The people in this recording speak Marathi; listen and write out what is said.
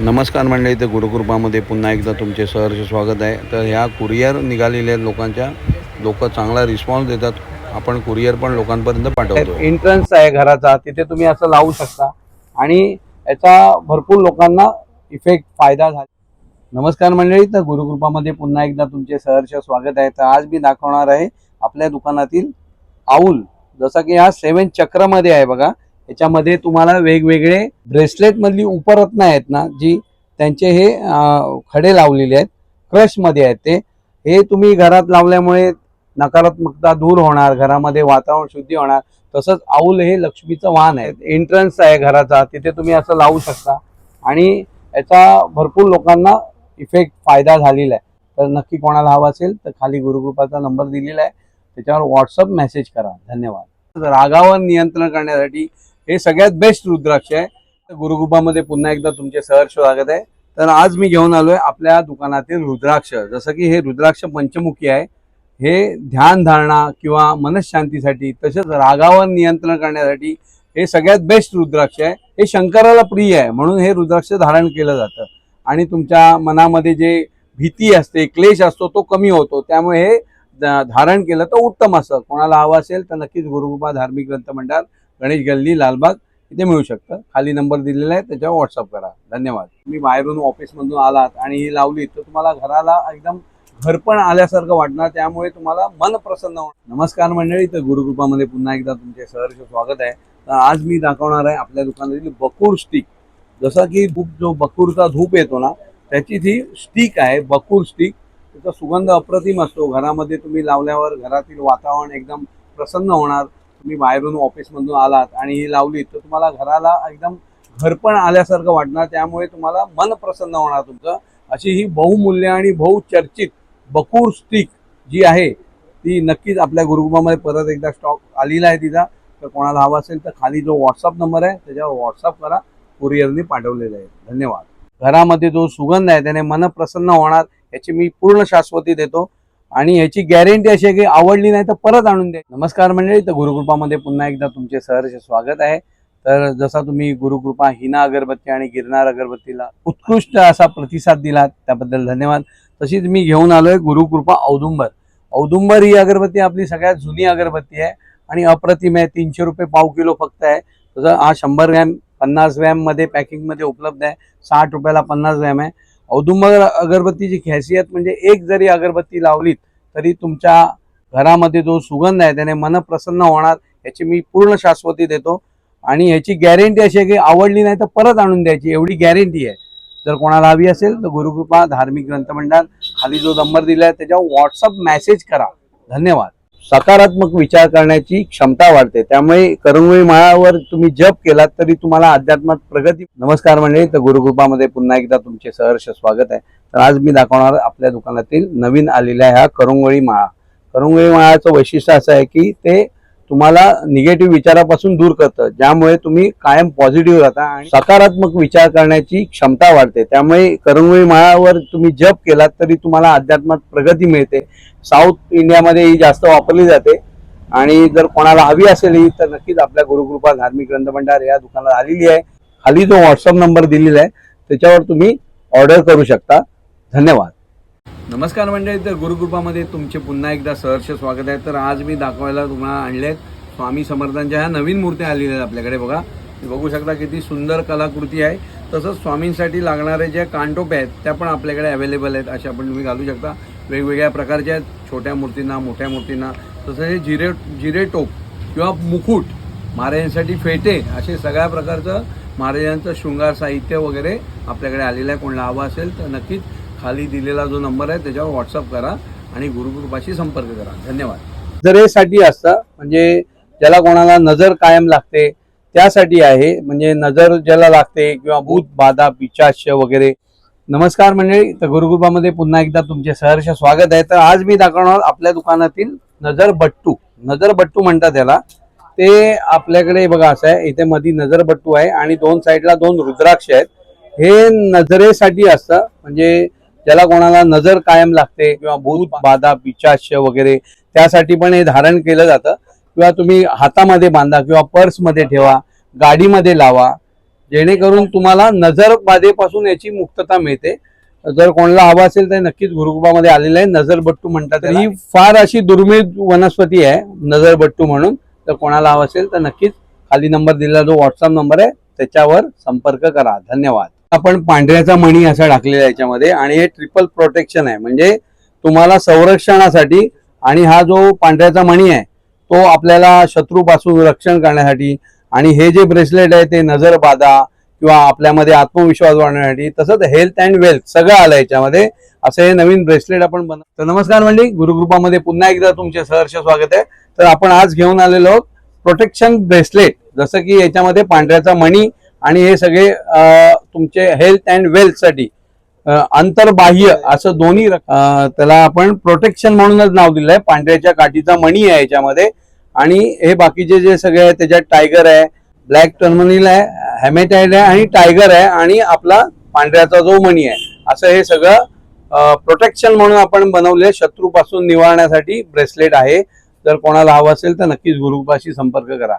नमस्कार मंडळी तर गुरुकृपामध्ये पुन्हा एकदा तुमचे सहर्ष स्वागत आहे. तर ह्या कुरिअर निघालेल्या लोकांच्या लोक चांगला रिस्पॉन्स देतात. आपण कुरिअर पण लोकांपर्यंत पाठवतो. एंट्रन्स आहे घराचा तिथे तुम्ही असं लावू शकता. आणि याचा भरपूर लोकांना इफेक्ट फायदा झाला. नमस्कार मंडळी तर गुरुकृपामध्ये पुन्हा एकदा तुमचे सहर्ष स्वागत आहे. तर आज मी दाखवणार आहे आपल्या दुकानातील आऊल. जसं की हा सेवन चक्रमध्ये आहे बघा. याच्यामध्ये तुम्हाला वेगवेगळे ब्रेसलेटमधली उपरत्न आहेत ना जी त्यांचे हे खडे लावलेले आहेत क्रशमध्ये आहेत ते. हे तुम्ही घरात लावल्यामुळे नकारात्मकता दूर होणार घरामध्ये वातावरण शुद्धी होणार. तसंच आऊल हे लक्ष्मीचं वाहन आहे. एंट्रन्स आहे घराचा तिथे तुम्ही असं लावू शकता. आणि याचा भरपूर लोकांना इफेक्ट फायदा झालेला आहे. तर नक्की कोणाला हवा असेल तर खाली गुरुकृपाचा नंबर दिलेला आहे. त्याच्यावर व्हॉट्सअप मेसेज करा. धन्यवाद. रागावर नियंत्रण करण्यासाठी हे सगळ्यात बेस्ट रुद्राक्ष आहे. तर गुरुकृपामध्ये पुन्हा एकदा तुमचे सहर्ष स्वागत आहे. तर आज मी घेऊन आलोय आपल्या दुकानातील रुद्राक्ष. जसं की हे रुद्राक्ष पंचमुखी आहे. हे ध्यान धारणा किंवा मनशांतीसाठी तसेच रागावर नियंत्रण करण्यासाठी हे सगळ्यात बेस्ट रुद्राक्ष आहे. हे शंकराला प्रिय आहे म्हणून हे रुद्राक्ष धारण केलं जातं. आणि तुमच्या मनामध्ये जे भीती असते क्लेश असतो तो कमी होतो. त्यामुळे हे धारण केलं तर उत्तम असं. कोणाला हवं असेल तर नक्कीच गुरुगुबा धार्मिक ग्रंथ मंडळ गणेश गल्ली लालबाग इथे मिळू शकतं. खाली नंबर दिलेला आहे त्याच्यावर व्हॉट्सअप करा. धन्यवाद. तुम्ही बाहेरून ऑफिसमधून आलात आणि ही लावली तर तुम्हाला घराला एकदम घरपण आल्यासारखं वाटणार त्यामुळे तुम्हाला मन प्रसन्न होणार. नमस्कार मंडळी तर गुरुकृपामध्ये पुन्हा एकदा तुमचे सहर्ष स्वागत आहे. तर आज मी दाखवणार आहे आपल्या दुकानातील बकूर स्टिक. जसा की धूप जो बकूरचा धूप येतो ना त्याची ती स्टिक आहे बकूर स्टिक त्याचा सुगंध अप्रतिम असतो. घरामध्ये तुम्ही लावल्यावर घरातील वातावरण एकदम प्रसन्न होणार. तुम्ही बाहेरून ऑफिसमधून आलात आणि ही लावली तर तुम्हाला घराला एकदम घरपण आल्यासारखं वाटणार. त्यामुळे तुम्हाला मन प्रसन्न होणार तुमचं. अशी ही बहुमूल्य आणि बहुचर्चित बकूर स्टिक जी आहे ती नक्कीच आपल्या गुरुकुमामध्ये परत एकदा स्टॉक आलेला आहे तिचा. तर कोणाला हवा असेल तर खाली जो व्हॉट्सअप नंबर आहे त्याच्यावर व्हॉट्सअप करा. कुरिअरने पाठवलेलं आहे. धन्यवाद. घरामध्ये जो सुगंध आहे त्याने मन प्रसन्न होणार याची मी पूर्ण शाश्वती देतो. आणि याची गॅरंटी अशी आहे की आवडली नाही तर परत आणून दे नमस्कार मंडळी तर गुरुकृपामध्ये पुन्हा एकदा तुमचे सहर्ष स्वागत आहे. तर जसा तुम्ही गुरुकृपा हिना अगरबत्ती आणि गिरनार अगरबत्तीला उत्कृष्ट असा प्रतिसाद दिलात त्याबद्दल धन्यवाद. तशीच मी घेऊन आलोय गुरुकृपा औदुंबर. औदुंबर ही अगरबत्ती आपली सगळ्यात जुनी अगरबत्ती आहे आणि अप्रतिम आहे. तीनशे रुपये पाव किलो फक्त आहे. तसं हा शंभर ग्रॅम पन्नास ग्रॅममध्ये पॅकिंगमध्ये उपलब्ध आहे. साठ रुपयाला पन्नास ग्रॅम आहे. औदुंबर अगरबत्तीची खासियत म्हणजे एक जरी अगरबत्ती लावलीत तरी तुमच्या घरामध्ये जो सुगंध आहे त्याने मन प्रसन्न होणार याची मी पूर्ण शाश्वती देतो. आणि याची गॅरंटी अशी आहे की आवडली नाही तर परत आणून द्यायची एवढी गॅरंटी आहे. जर कोणाला हवी असेल तर गुरुकृपा धार्मिक ग्रंथमंडळ खाली जो नंबर दिला आहे त्याच्यावर व्हॉट्सअप मेसेज करा. धन्यवाद. सकारात्मक विचार करण्याची क्षमता वाढते. त्यामुळे करंगोळी माळावर तुम्ही जप केलात तरी तुम्हाला अध्यात्मात प्रगती नमस्कार मंडळी तर गुरुकृपामध्ये पुन्हा एकदा तुमचे सहर्ष स्वागत आहे. तर आज मी दाखवणार आपल्या दुकानातील नवीन आलेल्या ह्या करंगोळी माळा. करंगोळी माळाचं वैशिष्ट्य असं आहे की ते तुम्हाला निगेटिव्ह विचारापासून दूर करतं. ज्यामुळे तुम्ही कायम पॉझिटिव्ह राहता आणि सकारात्मक विचार करण्याची क्षमता वाढते. त्यामुळे करंगोळी माळावर तुम्ही जप केलात तरी तुम्हाला अध्यात्मात प्रगती मिळते. साऊथ इंडियामध्ये ही जास्त वापरली जाते. आणि जर कोणाला हवी असेल ही तर नक्कीच आपल्या गुरुकृपा धार्मिक ग्रंथभंडार या दुकानात आलेली आहे. खाली जो व्हॉट्सअप नंबर दिलेला आहे. त्याच्यावर तुम्ही ऑर्डर करू शकता. धन्यवाद. नमस्कार मंडळी तर गुरुकृपामध्ये तुमचे पुन्हा एकदा सहर्ष स्वागत आहे. तर आज मी दाखवायला तुम्हाला आणले आहेत स्वामी समर्थांच्या ह्या नवीन मूर्त्या आलेल्या आहेत आपल्याकडे. बघा बघू शकता किती सुंदर कलाकृती आहे. तसंच स्वामींसाठी लागणारे ज्या कानटोप्या आहेत त्या पण आपल्याकडे अवेलेबल आहेत. अशा पण तुम्ही घालू शकता. वेगवेगळ्या प्रकारच्या आहेत. छोट्या मूर्तींना मोठ्या मूर्तींना. तसं हे जिरे जिरे टोप किंवा मुकुट महाराजांसाठी फेटे असे सगळ्या प्रकारचं महाराजांचं शृंगार साहित्य वगैरे आपल्याकडे आलेलं आहे. कोणाला हवं असेल तर नक्कीच खाली दिलेला जो नंबर आहे त्याच्यावर व्हॉट्सअप करा आणि गुरुकृपाशी संपर्क करा. धन्यवाद. नजरेसाठी असतं म्हणजे ज्याला कोणाला नजर कायम लागते त्यासाठी आहे म्हणजे नजर ज्याला लागते किंवा भूत बाधा पिचाश वगैरे. नमस्कार मंडळी तर गुरुकृपामध्ये पुन्हा एकदा तुमचे सहर्ष स्वागत आहे. तर आज मी दाखवणार आपल्या दुकानातील नजर बट्टू. नजर बट्टू म्हणतात त्याला. ते आपल्याकडे बघा असं आहे इथे मधी नजर बट्टू आहे आणि दोन साईडला दोन रुद्राक्ष आहेत. हे नजरेसाठी असतं म्हणजे ज्याला कोणाला नजर कायम लागते किंवा भूत बाधा. पिचाश्य वगैरे त्यासाठी पण हे धारण केलं जातं. किंवा तुम्ही हातामध्ये बांधा किंवा पर्समध्ये ठेवा गाडीमध्ये लावा. जेणेकरून तुम्हाला नजर बाधेपासून याची मुक्तता मिळते. जर कोणाला हवा असेल तर नक्कीच गुरुकृपामध्ये आलेलं आहे. नजरबट्टू म्हणतात. ही फार अशी दुर्मिळ वनस्पती आहे नजरबट्टू म्हणून. तर कोणाला हवा असेल तर नक्कीच खाली नंबर दिलेला जो व्हॉट्सअप नंबर आहे त्याच्यावर संपर्क करा. धन्यवाद. आपण पांढऱ्याचा मणी असा टाकलेला आहे याच्यामध्ये आणि हे ट्रिपल प्रोटेक्शन आहे. म्हणजे तुम्हाला संरक्षणासाठी आणि हा जो पांढऱ्याचा मणी आहे तो आपल्याला शत्रूपासून रक्षण करण्यासाठी आणि हे जे ब्रेसलेट आहे ते नजर बाधा किंवा आपल्यामध्ये आत्मविश्वास वाढवण्यासाठी तसंच हेल्थ अँड वेल्थ सगळं आलं याच्यामध्ये. असं हे नवीन ब्रेसलेट आपण बनव तर नमस्कार मंडळी गुरुकृपामध्ये पुन्हा एकदा तुमचे सहर्ष स्वागत आहे. तर आपण आज घेऊन आलेलो आहोत प्रोटेक्शन ब्रेसलेट जसं की याच्यामध्ये पांढऱ्याचा मणी आणि हे सगळे तुमचे हेल्थ अँड वेल्थसाठी अंतर्बाह्य असं दोन्ही त्याला आपण प्रोटेक्शन म्हणूनच नाव दिलं आहे. पांढऱ्याच्या काठीचा मणी आहे याच्यामध्ये. आणि हे बाकीचे जे सगळे आहे त्याच्यात टायगर आहे ब्लॅक टर्मनिल आहे हॅमेटाईड आहे आणि टायगर आहे आणि आपला पांढऱ्याचा जो मणी आहे. असं हे सगळं प्रोटेक्शन म्हणून आपण बनवले शत्रूपासून निवारण्यासाठी ब्रेसलेट आहे. जर कोणाला हवं असेल तर नक्कीच गुरुपाशी संपर्क करा.